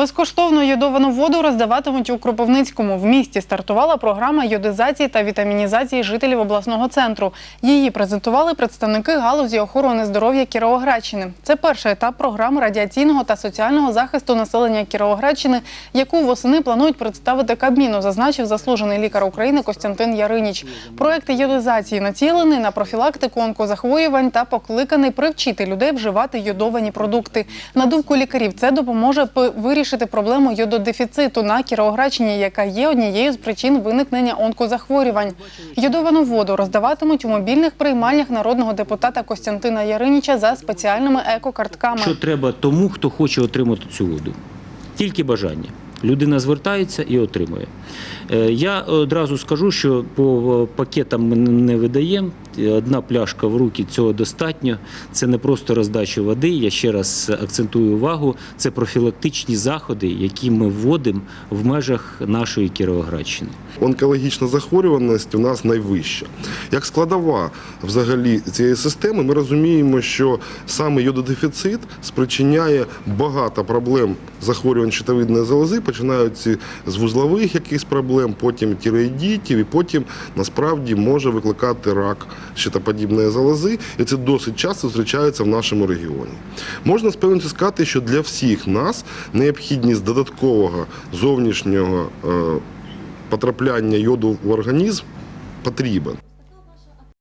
Безкоштовно йодовану воду роздаватимуть у Кропивницькому. В місті стартувала програма йодизації та вітамінізації жителів обласного центру. Її презентували представники галузі охорони здоров'я Кіровоградщини. Це перший етап програми радіаційного та соціального захисту населення Кіровоградщини, яку восени планують представити Кабміну, зазначив заслужений лікар України Костянтин Яриніч. Проект йодизації націлений на профілактику онкозахворювань та покликаний привчити людей вживати йодовані продукти. На думку лікарів, це допоможе п- вирішити проблему йододефіциту на Кіровоградщині, яка є однією з причин виникнення онкозахворювань. Йодовану воду роздаватимуть у мобільних приймальнях народного депутата Костянтина Яриніча за спеціальними екокартками. Що треба тому, хто хоче отримати цю воду? Тільки бажання. Людина звертається і отримує. Е, Я одразу скажу, що по пакетам ми не видаємо. Одна пляшка в руки цього достатньо. Це не просто роздача води. Я ще раз акцентую увагу. Це профілактичні заходи, які ми вводимо в межах нашої Кіровоградщини. Онкологічна захворюваність у нас найвища. Як складова взагалі цієї системи, ми розуміємо, що саме йододефіцит спричиняє багато проблем захворювань щитовидної залози, починаються з вузлових якихось проблем, потім тіреїдітів, і потім насправді може викликати рак щитоподібної залози, і це досить часто зустрічається в нашому регіоні. Можна з певністю сказати, що для всіх нас необхідність додаткового зовнішнього е, потрапляння йоду в організм потрібен.